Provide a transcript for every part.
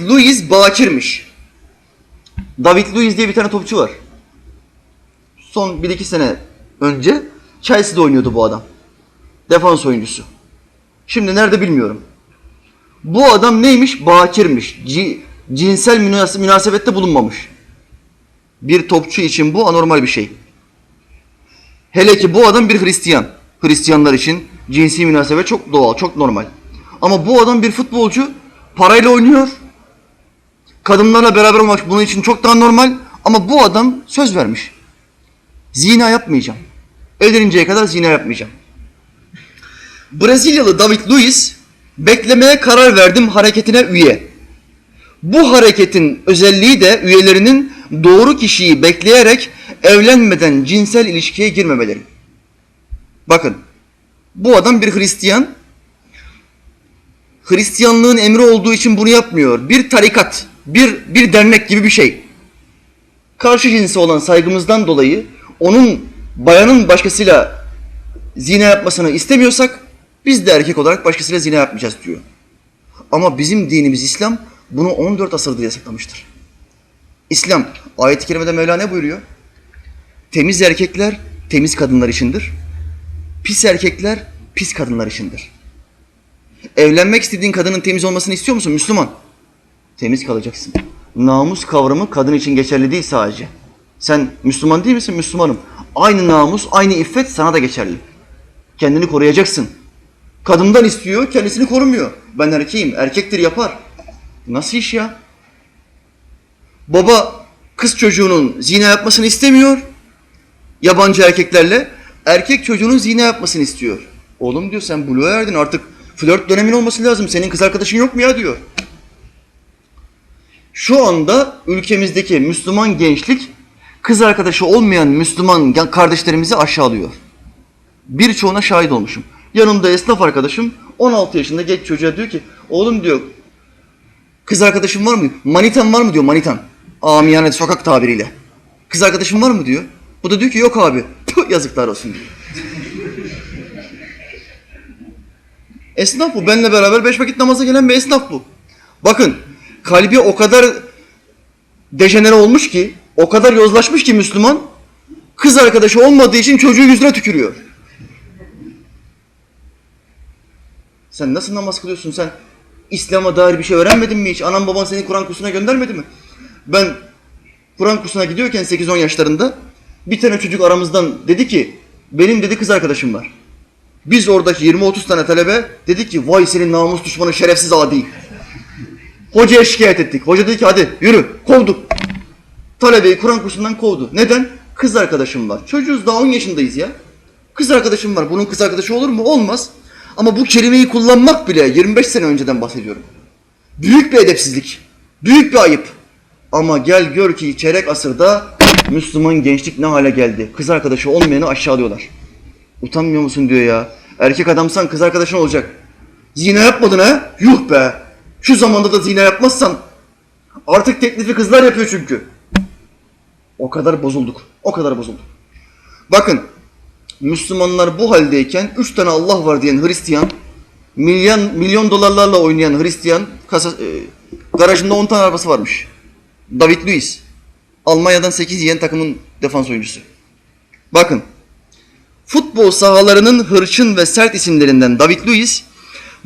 Luiz Bakir'miş. David Luiz diye bir tane topçu var. Son 1-2 sene önce Chelsea'de oynuyordu bu adam. Defans oyuncusu. Şimdi nerede bilmiyorum. Bu adam neymiş? Bakirmiş. Ci- cinsel münas- münasebette bulunmamış. Bir topçu için bu anormal bir şey. Hele ki bu adam bir Hristiyan. Hristiyanlar için cinsi münasebet çok doğal, çok normal. Ama bu adam bir futbolcu parayla oynuyor. Kadınlarla beraber olmak bunun için çok daha normal. Ama bu adam söz vermiş. Zina yapmayacağım. Evleninceye kadar zina yapmayacağım. Brezilyalı David Luiz beklemeye karar verdim hareketine üye. Bu hareketin özelliği de üyelerinin doğru kişiyi bekleyerek evlenmeden cinsel ilişkiye girmemeleri. Bakın bu adam bir Hristiyan. Hristiyanlığın emri olduğu için bunu yapmıyor. Bir tarikat, bir, bir dernek gibi bir şey. Karşı cinse olan saygımızdan dolayı onun bayanın başkasıyla zina yapmasını istemiyorsak biz de erkek olarak başkasıyla zina yapmayacağız diyor. Ama bizim dinimiz İslam bunu 14 asırdır yasaklamıştır. İslam ayet-i kerimede Mevla buyuruyor? Temiz erkekler temiz kadınlar içindir. Pis erkekler pis kadınlar içindir. Evlenmek istediğin kadının temiz olmasını istiyor musun Müslüman? Temiz kalacaksın. Namus kavramı kadın için geçerli değil sadece. Sen Müslüman değil misin? Müslümanım. Aynı namus, aynı iffet sana da geçerli. Kendini koruyacaksın. Kadından istiyor, kendisini korumuyor. Ben erkeğim, erkektir yapar. Nasıl iş ya? Baba kız çocuğunun zina yapmasını istemiyor. Yabancı erkeklerle. Erkek çocuğunun zina yapmasını istiyor. Oğlum diyor sen buluğa erdin artık flört dönemin olması lazım. Senin kız arkadaşın yok mu ya diyor. Şu anda ülkemizdeki Müslüman gençlik kız arkadaşı olmayan Müslüman kardeşlerimizi aşağılıyor. Birçoğuna şahit olmuşum. Yanımda esnaf arkadaşım 16 yaşında genç çocuğa diyor ki oğlum diyor kız arkadaşın var mı? Manitan var mı diyor manitan. Amiyane sokak tabiriyle. Kız arkadaşın var mı diyor. Bu da diyor ki yok abi. Tüh, yazıklar olsun diyor. esnaf bu. Benle beraber beş vakit namaza gelen bir esnaf bu. Bakın kalbi o kadar dejenere olmuş ki, o kadar yozlaşmış ki Müslüman, kız arkadaşı olmadığı için çocuğu yüzüne tükürüyor. Sen nasıl namaz kılıyorsun sen? İslam'a dair bir şey öğrenmedin mi hiç? Anan baban seni Kur'an kursuna göndermedi mi? Ben Kur'an kursuna gidiyorken 8-10 yaşlarında bir tane çocuk aramızdan dedi ki benim dedi kız arkadaşım var. Biz oradaki 20-30 tane talebe dedik ki vay senin namus düşmanı şerefsiz adi. Hocaya şikayet ettik. Hoca dedi ki hadi yürü kovduk. Talebeyi Kur'an kursundan kovdu. Neden? Kız arkadaşım var. Çocuğuz daha 10 yaşındayız ya. Kız arkadaşım var. Bunun kız arkadaşı olur mu? Olmaz. Ama bu kelimeyi kullanmak bile 25 sene önceden bahsediyorum. Büyük bir edepsizlik. Büyük bir ayıp. Ama gel gör ki çeyrek asırda Müslüman gençlik ne hale geldi. Kız arkadaşı olmayanı aşağılıyorlar. Utanmıyor musun diyor ya. Erkek adamsan kız arkadaşın olacak. Zina yapmadın ha? Yuh be. Şu zamanda da zina yapmazsan. Artık teklifi kızlar yapıyor çünkü. O kadar bozulduk. O kadar bozulduk. Bakın Müslümanlar bu haldeyken üç tane Allah var diyen Hristiyan, milyon milyon dolarlarla oynayan Hristiyan kasa, e, garajında 10 tane arabası varmış. David Luiz. Almanya'dan 8 yiyen takımın defans oyuncusu. Bakın. Futbol sahalarının hırçın ve sert isimlerinden David Luiz,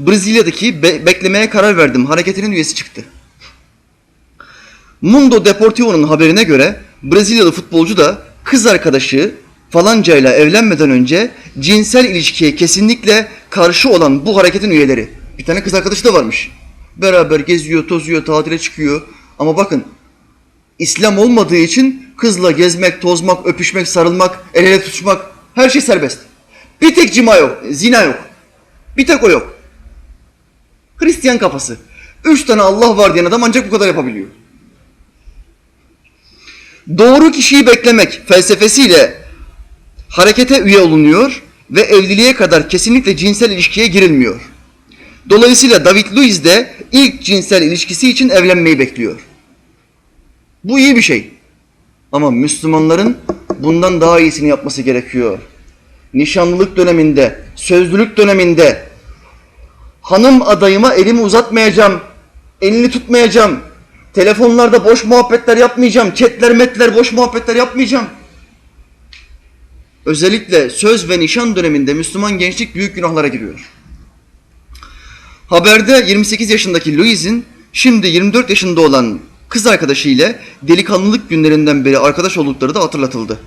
Brezilya'daki be- beklemeye karar verdim hareketinin üyesi çıktı. Mundo Deportivo'nun haberine göre Brezilyalı futbolcu da kız arkadaşı falancayla evlenmeden önce cinsel ilişkiye kesinlikle karşı olan bu hareketin üyeleri. Bir tane kız arkadaşı da varmış. Beraber geziyor, tozuyor, tatile çıkıyor. Ama bakın İslam olmadığı için kızla gezmek, tozmak, öpüşmek, sarılmak, el ele tutuşmak her şey serbest. Bir tek cima yok, zina yok. Bir tek o yok. Hristiyan kafası. Üç tane Allah var diyen adam ancak bu kadar yapabiliyor. Doğru kişiyi beklemek felsefesiyle harekete üye olunuyor ve evliliğe kadar kesinlikle cinsel ilişkiye girilmiyor. Dolayısıyla David Luiz de ilk cinsel ilişkisi için evlenmeyi bekliyor. Bu iyi bir şey. Ama Müslümanların bundan daha iyisini yapması gerekiyor. Nişanlılık döneminde, sözlülük döneminde hanım adayıma elimi uzatmayacağım Elini tutmayacağım. Telefonlarda boş muhabbetler yapmayacağım. Chatler metler boş muhabbetler yapmayacağım. Özellikle söz ve nişan döneminde Müslüman gençlik büyük günahlara giriyor. Haberde 28 yaşındaki Louise'in şimdi 24 yaşında olan kız arkadaşı ile delikanlılık günlerinden beri arkadaş oldukları da hatırlatıldı.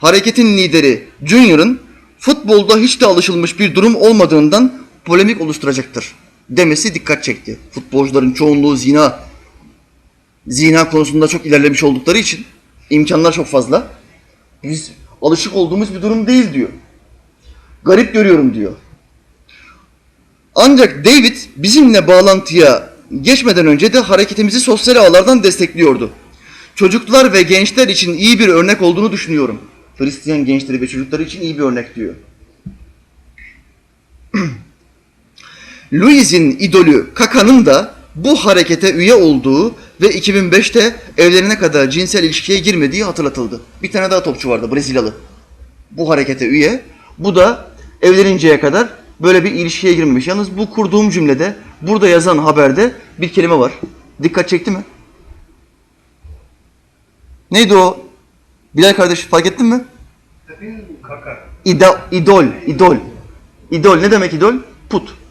Hareketin lideri Junior'ın futbolda hiç de alışılmış bir durum olmadığından polemik oluşturacaktır demesi dikkat çekti. Futbolcuların çoğunluğu zina zina konusunda çok ilerlemiş oldukları için imkanlar çok fazla. Biz alışık olduğumuz bir durum değil diyor. Garip görüyorum diyor. Ancak David bizimle bağlantıya geçmeden önce de hareketimizi sosyal ağlardan destekliyordu. Çocuklar ve gençler için iyi bir örnek olduğunu düşünüyorum. Hristiyan gençleri ve çocukları için iyi bir örnek diyor. Louis'in idolü Kaka'nın da bu harekete üye olduğu ve 2005'te evlenene kadar cinsel ilişkiye girmediği hatırlatıldı. Bir tane daha topçu vardı Brezilyalı. Bu harekete üye. Bu da evleninceye kadar böyle bir ilişkiye girmemiş. Yalnız bu kurduğum cümlede burada yazan haberde bir kelime var. Dikkat çekti mi? Neydi o? Bilal kardeş fark ettin mi? İda, idol, idol. İdol ne demek idol? Put.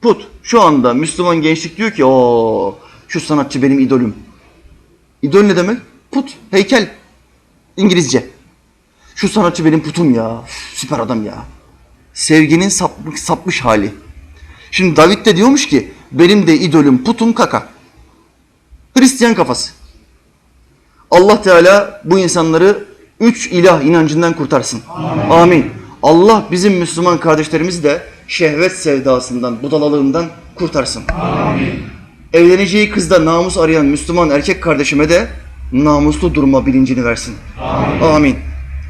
Put. Şu anda Müslüman gençlik diyor ki o şu sanatçı benim idolüm. İdol ne demek? Put, heykel. İngilizce. Şu sanatçı benim putum ya. Süper adam ya. Sevginin sapmış, sapmış hali. Şimdi David de diyormuş ki benim de idolüm putum kaka. Hristiyan kafası. Allah Teala bu insanları üç ilah inancından kurtarsın. Amin. Allah bizim Müslüman kardeşlerimizi de şehvet sevdasından, budalalığından kurtarsın. Amin. Evleneceği kızda namus arayan Müslüman erkek kardeşime de namuslu durma bilincini versin. Amin. Amin.